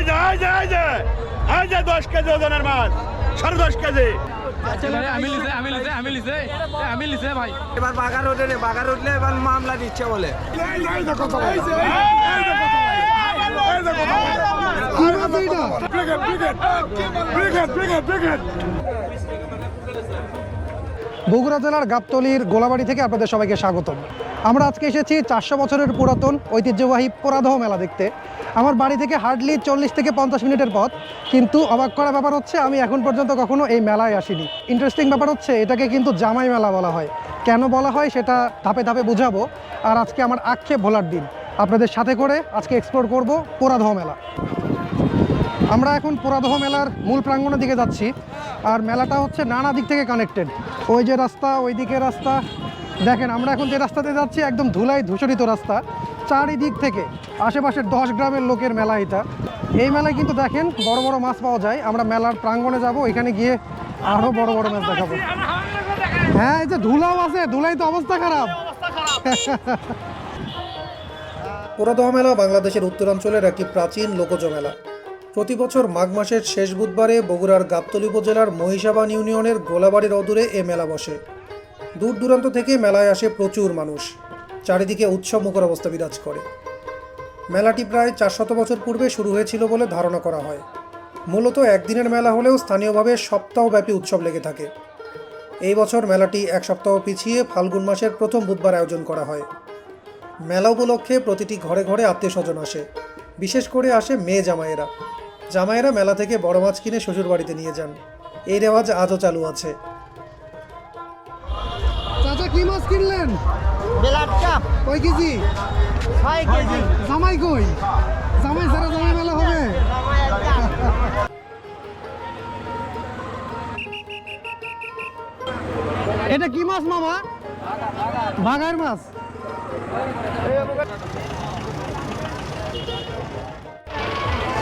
এই যে এই যে এই যে এই যে দশ কেজি ওজনের মাছ সাড়ে দশ কেজি। আমি লিখে আমি লিখে আমি লিখে আমি লিখে ভাই। এবার বাগার উঠে নে বাগার উঠলে এবার মামলা দিচ্ছে বলে। বগুড়া জেলার গাবতলির গোলাবাড়ি থেকে আপনাদের সবাইকে স্বাগতম। আমরা আজকে এসেছি চারশো বছরের পুরাতন ঐতিহ্যবাহী পোড়াদহ মেলা দেখতে। আমার বাড়ি থেকে হার্ডলি চল্লিশ থেকে পঞ্চাশ মিনিটের পথ। কিন্তু অবাক করা ব্যাপার হচ্ছে, আমি এখন পর্যন্ত কখনো এই মেলায় আসিনি। ইন্টারেস্টিং ব্যাপার হচ্ছে, এটাকে কিন্তু জামাই মেলা বলা হয়। কেন বলা হয় সেটা ধাপে ধাপে বুঝাবো। আর আজকে আমার আক্ষেপ ভোলার দিন। আপনাদের সাথে করে আজকে এক্সপ্লোর করব পোড়াদহ মেলা। আমরা এখন পুরাদহ মেলার মূল প্রাঙ্গণের দিকে যাচ্ছি। আর মেলাটা হচ্ছে নানা দিক থেকে কানেক্টেড ওই যে রাস্তা, ওই দিকে রাস্তা। দেখেন, আমরা এখন যে রাস্তাতে যাচ্ছি, একদম ধুলাই ধূসরিত রাস্তা। চারিদিক থেকে আশেপাশের দশ গ্রামের লোকের মেলা এটা। এই মেলায় কিন্তু দেখেন বড় বড় মাছ পাওয়া যায়। আমরা মেলার প্রাঙ্গণে যাব, এখানে গিয়ে আরও বড় বড় মাছ দেখাবো। হ্যাঁ এই যে ধুলাও আছে, ধুলাই তো অবস্থা খারাপ। পুরাদহ মেলা বাংলাদেশের উত্তরাঞ্চলের একটি প্রাচীন লোকজ মেলা। প্রতি বছর মাঘ মাসের শেষ বুধবারে বগুড়ার গাবতলী উপজেলার মহিষাবান ইউনিয়নের গোলাবাড়ির অদূরে এ মেলা বসে। দূর দূরান্ত থেকে মেলায় আসে প্রচুর মানুষ। চারিদিকে উৎসব মুখর অবস্থা বিরাজ করে। মেলাটি প্রায় চারশত বছর পূর্বে শুরু হয়েছিল বলে ধারণা করা হয়। মূলত একদিনের মেলা হলেও স্থানীয়ভাবে সপ্তাহব্যাপী উৎসব লেগে থাকে। এই বছর মেলাটি এক সপ্তাহ পিছিয়ে ফাল্গুন মাসের প্রথম বুধবার আয়োজন করা হয়। মেলা উপলক্ষে প্রতিটি ঘরে ঘরে আত্মীয় স্বজন আসে। বিশেষ করে আসে মেয়ে জামাইয়েরা। জামাইয়েরা মেলা থেকে বড় মাছ কিনে শ্বশুর বাড়িতে নিয়ে যান। এই রেওয়াজ আজও চালু আছে। কি মাছ কিনলেন? কেজি? ছয় কেজি। জামাই কই? জামাই সারা জামাই মেলা হবে। এটা কি মাছ মামা? বাগার মাছ।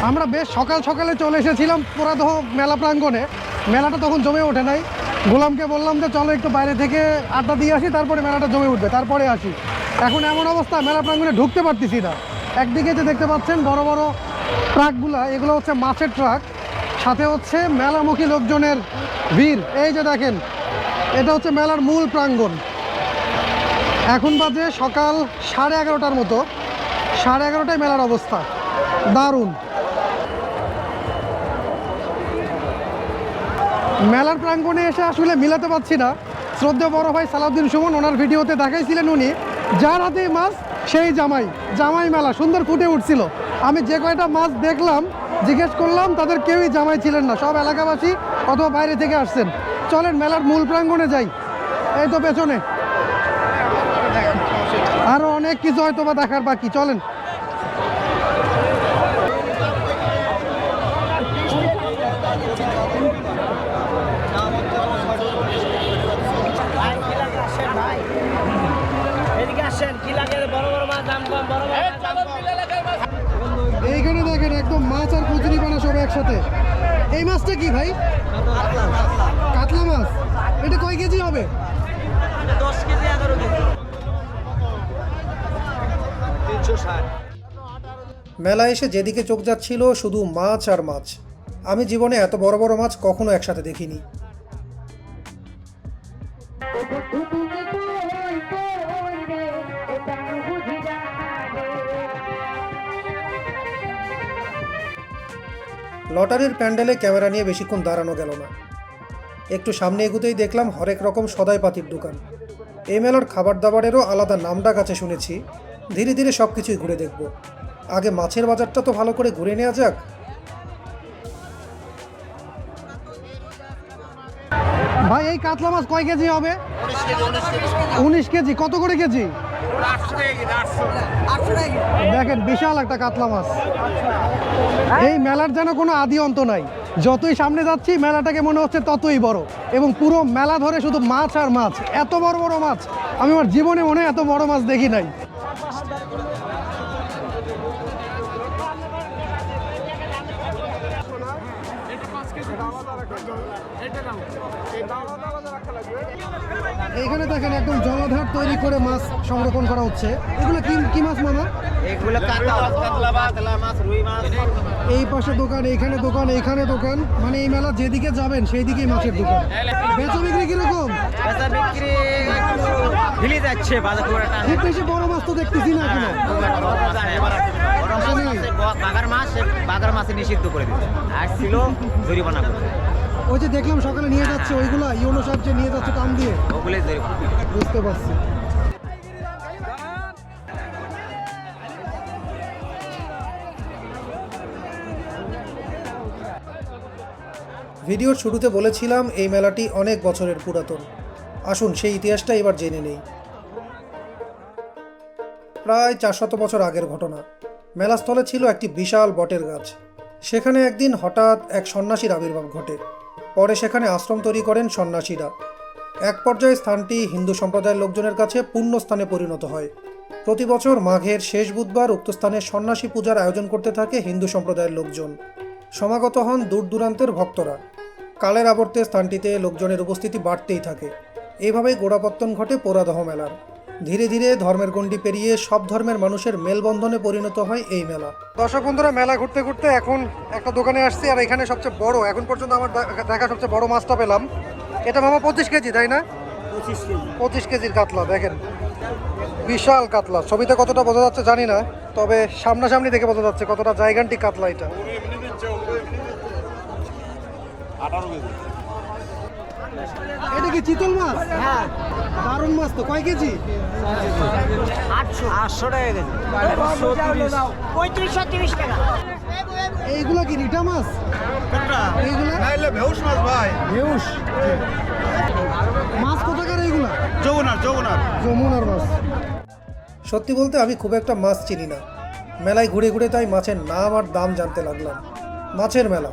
আমরা বেশ সকাল সকালে চলে এসেছিলাম পুরাদহ মেলা প্রাঙ্গণে। মেলাটা তখন জমে ওঠে নাই। গোলামকে বললাম যে চলো একটু বাইরে থেকে আড্ডা দিয়ে আসি, তারপরে মেলাটা জমে উঠবে, তারপরে আসি। এখন এমন অবস্থা, মেলা প্রাঙ্গণে ঢুকতে পারতেছি না। একদিকে যে দেখতে পাচ্ছেন বড় বড় ট্রাকগুলা, এগুলো হচ্ছে মাছের ট্রাক, সাথে হচ্ছে মেলামুখী লোকজনের ভিড়। এই যে দেখেন, এটা হচ্ছে মেলার মূল প্রাঙ্গণ। এখন বাজে সকাল সাড়ে এগারোটার মতো। সাড়ে এগারোটায় মেলার অবস্থা। দারুণ। মেলার প্রাঙ্গণে এসে আসলে মিলাতে পারছি না। শ্রদ্ধেয় বড় ভাই সালাউদ্দিন সুমন ওনার ভিডিওতে দেখাইছিলেন উনি, যার হাতে মাছ, সেই জামাই জামাই মেলা, সুন্দর ফুটে উঠছিল। আমি যে কয়টা মাছ দেখলাম, জিজ্ঞেস করলাম, তাদের কেউই জামাই ছিলেন না, সব এলাকাবাসী অথবা বাইরে থেকে আসছেন। চলেন মেলার মূল প্রাঙ্গণে যাই। এই তো পেছনে। আরও অনেক কিছু হয়তো বা দেখার বাকি, চলেন। এদিকে আসেন কি লাগে? বড় বড় মাছ দাম কম বড় বড় মাছ দাম কম। এইখানে দেখেন একদম মাছ আর কুচুরি পানা সব একসাথে। এই মাছটা কি ভাই? কাতলা মাছ। এটা কয় কেজি হবে? দশ কেজি এগারো কেজি। তিনশো ষাট মেলা এসে যেদিকে চোখ যাচ্ছিল শুধু মাছ আর মাছ। আমি জীবনে এত বড় বড় মাছ কখনো একসাথে দেখিনি। লটারির প্যান্ডেলে ক্যামেরা নিয়ে বেশিক্ষণ দাঁড়ানো গেল না। একটু সামনে এগুতেই দেখলাম হরেক রকম সদাই পাতির দোকান। এই মেলার খাবার দাবারেরও আলাদা নামডাক আছে শুনেছি। ধীরে ধীরে সব কিছুই ঘুরে দেখব। আগে মাছের বাজারটা তো ভালো করে ঘুরে নেওয়া যাক। ভাই এই কাতলা মাছ কয় কেজি হবে? উনিশ কেজি। কত করে কেজি? দেখেন বিশাল একটা কাতলা মাছ। এই মেলার যেন কোনো আদি অন্ত নাই। যতই সামনে যাচ্ছি, মেলাটাকে মনে হচ্ছে ততই বড়। এবং পুরো মেলা ধরে শুধু মাছ আর মাছ। এত বড় বড় মাছ। আমি আমার জীবনে মনে এত বড় মাছ দেখি নাই। এইখানে দেখেন একদম জলাধার তৈরি করে মাছ সংরক্ষণ করা হচ্ছে। এগুলো কি কি মাছ, মামা? এই পাশে দোকান এইখানে দোকান এইখানে দোকান। মানে এই মেলা যেদিকে যাবেন সেই দিকেই মাছের দোকান। বেচা বিক্রি কীরকম? বেচা বিক্রি হিলি যাচ্ছে বাজার খুব বেশি বড় মাছ তো দেখতেছি না এখনও। বাগার মাছ বাগার মাছে নিষিদ্ধ করে দিচ্ছে। আর ছিল জরিমানা করে। ওই যে দেখলাম সকালে নিয়ে যাচ্ছে ওইগুলা ইউনো সাহায্যে নিয়ে যাচ্ছে টান দিয়ে। ওগুলোই বুঝতে পারছি। ভিডিওর শুরুতে বলেছিলাম এই মেলাটি অনেক বছরের পুরাতন। আসুন, সেই ইতিহাসটা এবার জেনে নেই। প্রায় চারশত বছর আগের ঘটনা। মেলাস্থলে ছিল একটি বিশাল বটের গাছ। সেখানে একদিন হঠাৎ এক সন্ন্যাসীর আবির্ভাব ঘটে। পরে সেখানে আশ্রম তৈরি করেন সন্ন্যাসীরা। এক পর্যায়ে স্থানটি হিন্দু সম্প্রদায়ের লোকজনের কাছে পূর্ণ স্থানে পরিণত হয়। প্রতি বছর মাঘের শেষ বুধবার উক্ত স্থানে সন্ন্যাসী পূজার আয়োজন করতে থাকে হিন্দু সম্প্রদায়ের লোকজন। সমাগত হন দূর দূরান্তের ভক্তরা। কালের আবর্তে স্থানটিতে লোকজনের উপস্থিতি বাড়তেই থাকে। এইভাবেই গোড়াপত্তন ঘটে পোরাদহ মেলার। ধীরে ধীরে ধর্মের গণ্ডি পেরিয়ে সব ধর্মের মানুষের মেলবন্ধনে পরিণত হয় এই মেলা। দর্শক বন্ধুরা মেলা ঘুরতে ঘুরতে এখন একটা দোকানে আসছি আর এখানে সবচেয়ে বড় এখন পর্যন্ত আমার দেখা সবচেয়ে বড় মাছটা পেলাম। এটা মামা পঁচিশ কেজি তাই না? পঁচিশ কেজির কাতলা দেখেন। বিশাল কাতলা। ছবিতে কতটা বোঝা যাচ্ছে জানি না তবে সামনাসামনি দেখে বোঝা যাচ্ছে কতটা জায়গান্টিক কাতলা এটা। এটা কি চিতল মাছ? হ্যাঁ। দারুণ মাছ তো কয় কেজি? আটশো। আটশো টাকা কেজি। পঁয়ত্রিশশো তিরিশ। টাকা। এইগুলা কি রিটা মাছ? এইগুলা? নাইলে ভেউস মাছ ভাই। ভেউস? মাছ কোথাকার এইগুলা? যৌনার যৌনার যমুনার মাছ। সত্যি বলতে আমি খুব একটা মাছ চিনি না। মেলায় ঘুরে ঘুরে তাই মাছের নাম আর দাম জানতে লাগলাম। মাছের মেলা।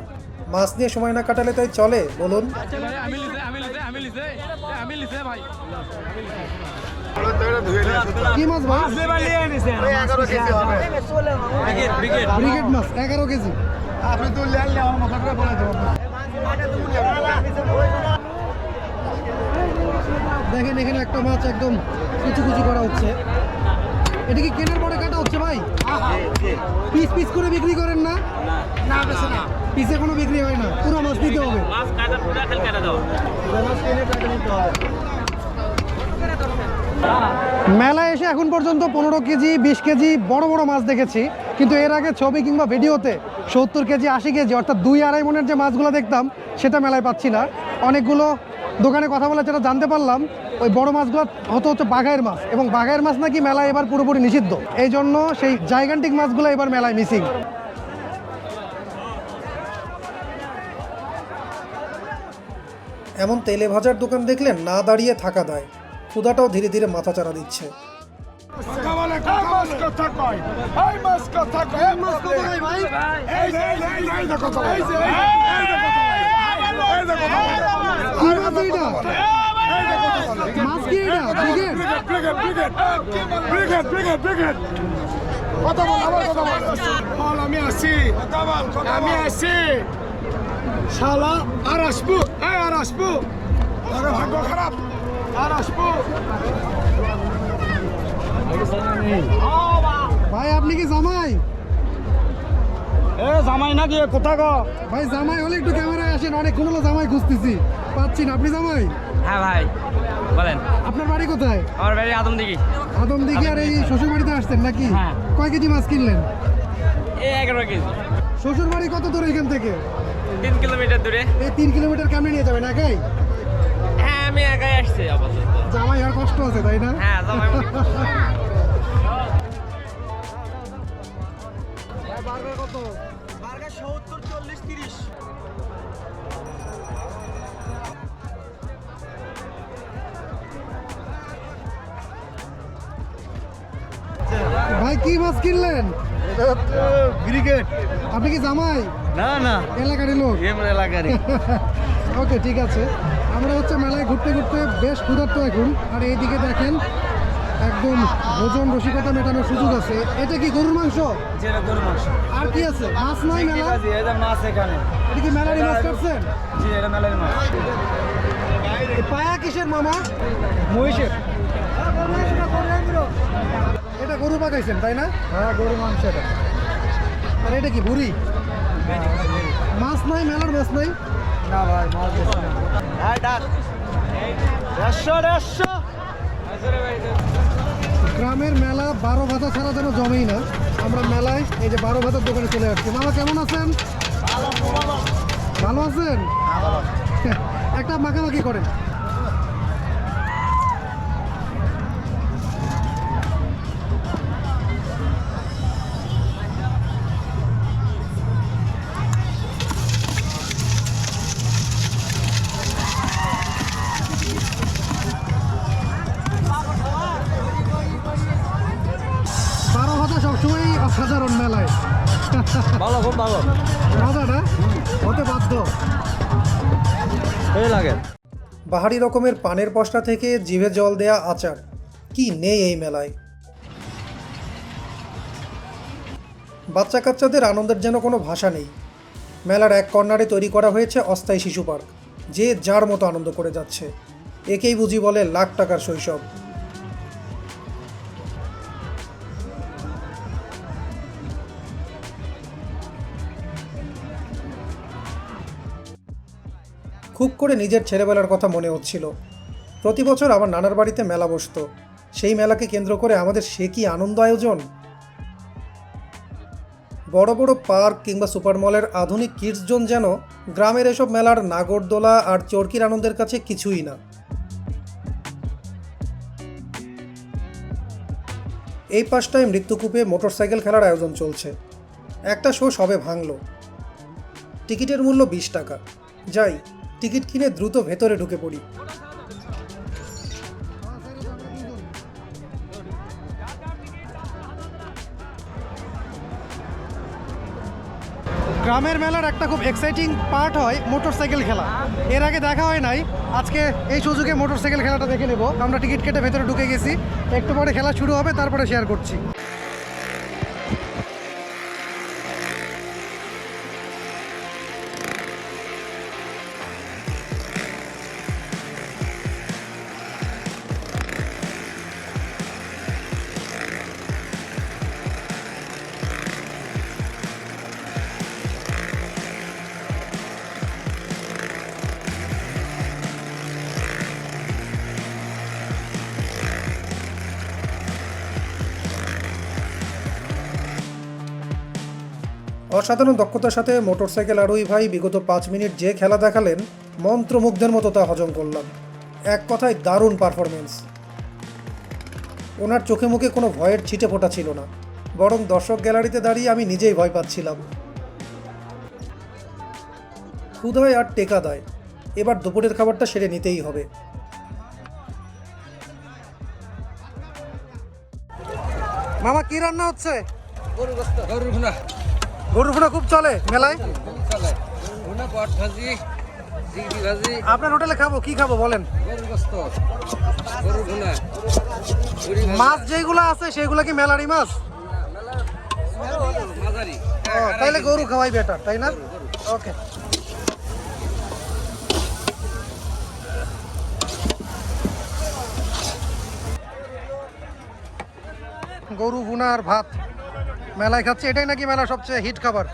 মাছ নিয়ে সময় না কাটালে তাই চলে বলুন। আমি লিছে আমি লিছে আমি লিছে আমি লিছে ভাই কি মাছ এগারো কেজি ব্রিগেড মাছ এগারো কেজি। আপনি তো আমার মাথা করে বলে দেখেন এখানে একটা মাছ একদম কুচি কুচি করা হচ্ছে। এটা কি কেনার পরে কাটা হচ্ছে ভাই? পিস পিস করে বিক্রি করেন না? না বেশি না। পিসে কোনো বিক্রি হয় না পুরো মাছ দিতে হবে। মাছ কাটা পুরা খেল কাটা দাও। মেলায় এসে এখন পর্যন্ত পনেরো কেজি বিশ কেজি বড় বড় মাছ দেখেছি। কিন্তু এর আগে ছবি কিংবা ভিডিওতে সত্তর কেজি আশি কেজি অর্থাৎ দুই আড়াই মনের যে মাছগুলো দেখতাম সেটা মেলায় পাচ্ছি না। অনেকগুলো দোকানে কথা বলে যেটা জানতে পারলাম ওই বড় মাছগুলো হতো হচ্ছে বাঘাইয়ের মাছ। এবং বাঘাইয়ের মাছ নাকি মেলায় এবার পুরোপুরি নিষিদ্ধ। এই জন্য সেই জাইগান্টিক মাছগুলো এবার মেলায় মিসিং। এমন তেলে ভাজার দোকান দেখলে না দাঁড়িয়ে থাকা দেয়। ক্ষুদাটাও ধীরে ধীরে মাথা চারা দিচ্ছে। আমি আছি আমি আছি। শালা আর আসব? এই আর আসব? আরে ভাগ্য খারাপ। আর আসব? ভাই আপনি কি জামাই? এ জামাই না গিয়ে কোথা গো? ভাই জামাই হলে একটু ক্যামেরায় আসেন অনেকক্ষণ হলো জামাই খুঁজতেছি। পাচ্ছি না আপনি জামাই? হ্যাঁ ভাই। বলেন। আপনার বাড়ি কোথায়? আমার বাড়ি আদম দিঘি আদম দিঘি আর এই শ্বশুর বাড়িতে আসতেন নাকি? হ্যাঁ। কয় কেজি মাছ কিনলেন? এই এগারো কেজি। শ্বশুর বাড়ি কত দূর এখান থেকে? তিন কিলোমিটার দূরে। এই তিন কিলোমিটার কেমনে নিয়ে যাবেন একাই? হ্যাঁ আমি একাই আসছি আপাতত। জামাই আর কষ্ট আছে তাই না? হ্যাঁ জামাই ভাই কি মাছ কিনলেন? ব্রিগেড। আপনি কি জামাই? না না। এলাকারই লোক। এলাকারই। ওকে ঠিক আছে। আমরা হচ্ছে মেলায় ঘুরতে ঘুরতে বেশ ক্ষুধার্ত এখন। আর এইদিকে দেখেন একদম ভোজন রসিকতা মেটানোর সুযোগ আছে। এটা কি গরুর মাংস? যেটা গরু মাংস। আর কি আছে? মাছ নয় মেলা এটা মাছ এখানে। এটা কি মেলারই মাছ কাটছেন? জি এটা মেলার মাছ। পায়া কিসের মামা? মহিষের। এটা গরু পাকাইছেন তাই না? হ্যাঁ গরু মাংস এটা। আর এটা কি ভুড়ি? মাছ নাই মেলার মাছ নাই। না ভাই মাছ হ্যাঁ ডাক দেড়শো দেড়শো। গ্রামের মেলা বারো ভাতা ছাড়া যেন জমেই না। আমরা মেলায় এই যে বারো ভাতার দোকানে চলে আসছি। মামা কেমন আছেন? ভালো আছেন? একটা মাখামাখি করেন। ভালো খুব ভালো। মজাটা? হতে বাধ্য। এই লাগে। বাহারি রকমের পানের পশটা থেকে জিভে জল দেয়া আচার। কি নেই এই মেলায়? বাচ্চা কাচ্চাদের আনন্দের যেন কোনো ভাষা নেই। মেলার এক কর্নারে তৈরি করা হয়েছে অস্থায়ী শিশু পার্ক যে যার মতো আনন্দ করে যাচ্ছে। একেই বুঝি বলে লাখ টাকার শৈশব। খুব করে নিজের ছেলেবেলার কথা মনে হচ্ছিল। প্রতি বছর আমার নানার বাড়িতে মেলা বসতো। সেই মেলাকে কেন্দ্র করে আমাদের সে কি আনন্দ আয়োজন? বড় বড় পার্ক কিংবা সুপার মলের আধুনিক কিডস জোন যেন গ্রামের এসব মেলার নাগরদোলা আর চরকির আনন্দের কাছে কিছুই না। এই পাশটায় মৃত্যুকূপে মোটরসাইকেল খেলার আয়োজন চলছে। একটা শো সবে ভাঙল। টিকিটের মূল্য বিশ টাকা। যাই টিকিট কিনে দ্রুত ভেতরে ঢুকে পড়ি। গ্রামের মেলার একটা খুব এক্সাইটিং পার্ট হয় মোটরসাইকেল খেলা। এর আগে দেখা হয় নাই, আজকে এই সুযোগে মোটরসাইকেল খেলাটা দেখে নেব। আমরা টিকিট কেটে ভেতরে ঢুকে গেছি। একটু পরে খেলা শুরু হবে, তারপরে শেয়ার করছি। অসাধারণ দক্ষতার সাথে মোটরসাইকেল আরোহী ভাই বিগত পাঁচ মিনিট যে খেলা দেখালেন মন্ত্রমুগ্ধের মতো তা হজম করলাম। এক কথায় দারুণ পারফরমেন্স ওনার চোখে মুখে কোনো ভয়ের ছিটে ফোটা ছিল না বরং দর্শক গ্যালারিতে দাঁড়িয়ে আমি নিজেই ভয় পাচ্ছিলাম। ক্ষুধায় আর টেকা দেয় এবার দুপুরের খাবারটা সেরে নিতেই হবে। মামা কি রান্না হচ্ছে? গরুর ঘুনা গরুর ফোনা খুব চলে মেলায়? আপনার হোটেলে খাব, কি খাব বলেন? মাছ যেগুলো আছে, সেগুলো কি মেলারই মাছ? তাইলে গরু খাওয়াই বেটার তাই না? ওকে গরু, ভুনা আর ভাত। মেলায় খাচ্ছে এটাই নাকি মেলা সবচেয়ে হিট খাবার।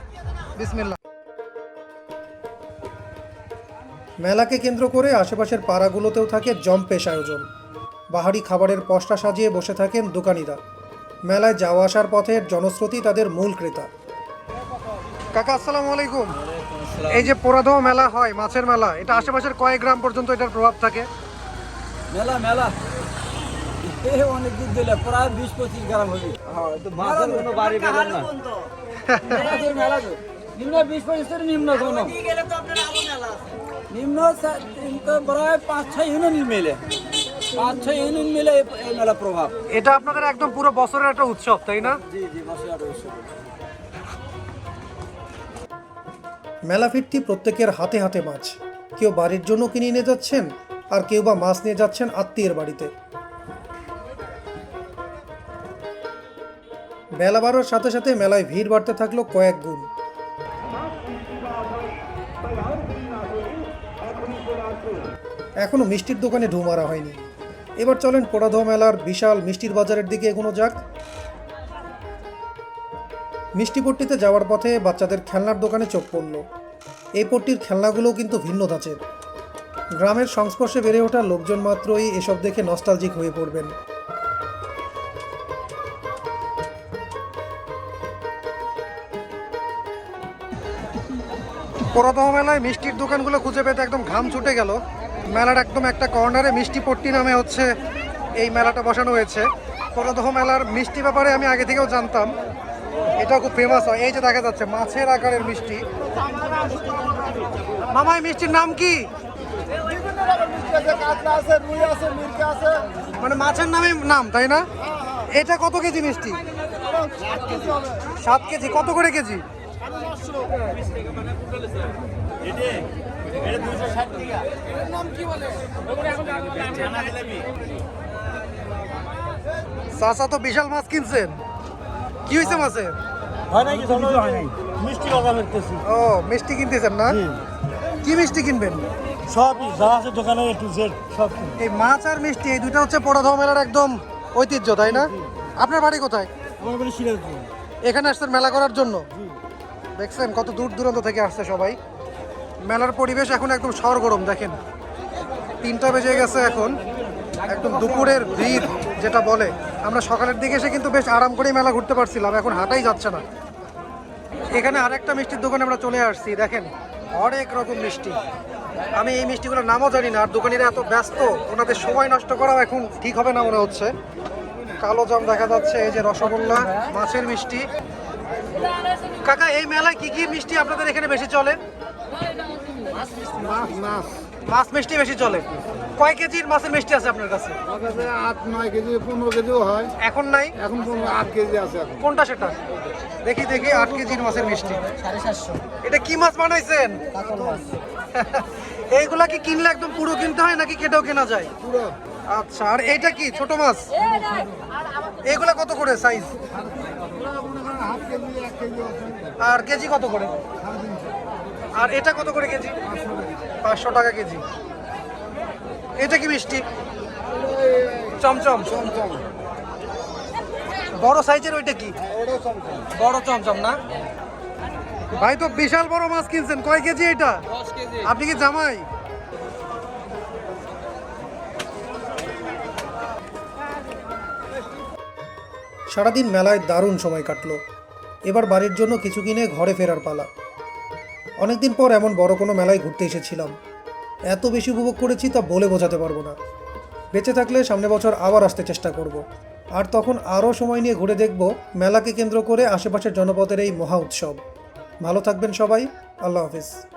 বিসমিল্লা মেলাকে কেন্দ্র করে আশেপাশের পাড়াগুলোতেও থাকে জম্পেশ আয়োজন। বাহারি খাবারের পশটা সাজিয়ে বসে থাকেন দোকানিরা। মেলায় যাওয়া আসার পথের জনশ্রুতি তাদের মূল ক্রেতা। কাকা আসসালামু আলাইকুম। এই যে পোড়াদহ মেলা হয় মাছের মেলা এটা আশেপাশের কয়েক গ্রাম পর্যন্ত এটার প্রভাব থাকে? মেলা মেলা। এ অনেক দূর দিলে প্রায় বিশ পঁচিশ গ্রাম হবে। মাছের কোনো বাড়ি পেলেন না। মেলা তো। নিম্ন বিশ কোনো। প্রায় পাঁচ ছয় ইউনিয়ন মিলে। পাঁচ ছয় ইউনিয়ন মিলে এই- মেলা প্রভাব। এটা আপনাদের একদম পুরো বছরের একটা উৎসব তাই না? জি জি মেলা ফিরতি প্রত্যেকের হাতে হাতে মাছ। কেউ বাড়ির জন্য কিনে নিয়ে যাচ্ছেন আর কেউ বা মাছ নিয়ে যাচ্ছেন আত্মীয়ের বাড়িতে। বেলা বাড়ার সাথে সাথে মেলায় ভিড় বাড়তে থাকল কয়েক গুণ। এখনও মিষ্টির দোকানে ঢু মারা হয়নি। এবার চলেন পোড়াদহ মেলার বিশাল মিষ্টির বাজারের দিকে এগোনো যাক। মিষ্টিপট্টিতে যাওয়ার পথে বাচ্চাদের খেলনার দোকানে চোখ পড়ল। এই পট্টির খেলনাগুলোও কিন্তু ভিন্ন ধাঁচের। গ্রামের সংস্পর্শে বেড়ে ওঠা লোকজন মাত্রই এসব দেখে নস্টালজিক হয়ে পড়বেন। পোড়াদহ মেলায় মিষ্টির দোকানগুলো খুঁজে পেতে একদম ঘাম ছুটে গেল। মেলার একদম একটা কর্নারে মিষ্টি পট্টি নামে হচ্ছে এই মেলাটা বসানো হয়েছে। পোড়াদহ মেলার মিষ্টি ব্যাপারে আমি আগে থেকেও জানতাম। এটা খুব ফেমাস হয়। এই যে দেখা যাচ্ছে, মাছের আকারের মিষ্টি। মামা মিষ্টির নাম কি? মানে মাছের নামে নাম, তাই না? এটা কত কেজি মিষ্টি? সাত কেজি। কত করে কেজি? চাচা তো বিশাল মাছ কিনছেন। কি হয়েছে হয় হয় নাই মিষ্টি বাজার করতেছি। ও মিষ্টি কিনতেছেন না? কি মিষ্টি কিনবেন? যা আছে দোকানে একটু জেড সব এই মাছ আর মিষ্টি এই দুইটা হচ্ছে মেলার একদম ঐতিহ্য তাই না? আপনার বাড়ি কোথায়? আমার এখানে আসছেন মেলা করার জন্য? দেখছেন কত দূর দূরান্ত থেকে আসছে সবাই। মেলার পরিবেশ এখন একদম সরগরম, দেখেন। তিনটা বেজে গেছে এখন, একদম দুপুরের ভিড় যেটা বলে। আমরা সকালের দিকে এসে কিন্তু বেশ আরাম করেই মেলা ঘুরতে পারছিলাম, এখন হাঁটাই যাচ্ছে না। এখানে আরেকটা মিষ্টির দোকানে আমরা চলে আসছি, দেখেন, অনেক রকম মিষ্টি। আমি এই মিষ্টিগুলোর নামও জানি না, আর দোকানিরা এত ব্যস্ত, ওনাদের সময় নষ্ট করাও এখন ঠিক হবে না মনে হচ্ছে। কালো জাম দেখা যাচ্ছে, এই যে রসগোল্লা, মাছের মিষ্টি। কাকা, এই মেলায় কি কি মিষ্টি আপনাদের এখানে বেশি চলে? মাছ মিষ্টি বেশি চলে। কয় কেজির মাছের মিষ্টি আছে আপনার কাছে? আট নয় কেজি পনেরো কেজিও হয় এখন নাই? এখন আট কেজি আছে কোনটা সেটা? দেখি দেখি, আট কেজির মাছের মিষ্টি। এটা কি মাছ বানাইছেন? এইগুলা কি কিনলে একদম পুরো কিনতে হয় নাকি কেটেও কেনা যায়? পুরো আচ্ছা আর এইটা কি? ছোট মাছ? এগুলা কত করে সাইজ? আর কেজি কত করে? আর এটা কত করে কেজি? পাঁচশো টাকা কেজি। এটা কি মিষ্টি? চমচম। চমচম বড় সাইজের ওইটা কি? বড় চমচম না? ভাই তো বিশাল বড় মাছ কিনছেন। কয় কেজি এটা? আপনি কি জামাই? সারাদিন মেলায় দারুণ সময় কাটলো। এবার বাড়ির জন্য কিছু কিনে ঘরে ফেরার পালা। অনেকদিন পর এমন বড় কোনো মেলায় ঘুরতে এসেছিলাম। এত বেশি উপভোগ করেছি তা বলে বোঝাতে পারব না। বেঁচে থাকলে সামনে বছর আবার আসতে চেষ্টা করব। আর তখন আরও সময় নিয়ে ঘুরে দেখব মেলাকে কেন্দ্র করে আশেপাশের জনপদের এই মহা উৎসব। ভালো থাকবেন সবাই। আল্লাহ হাফিজ।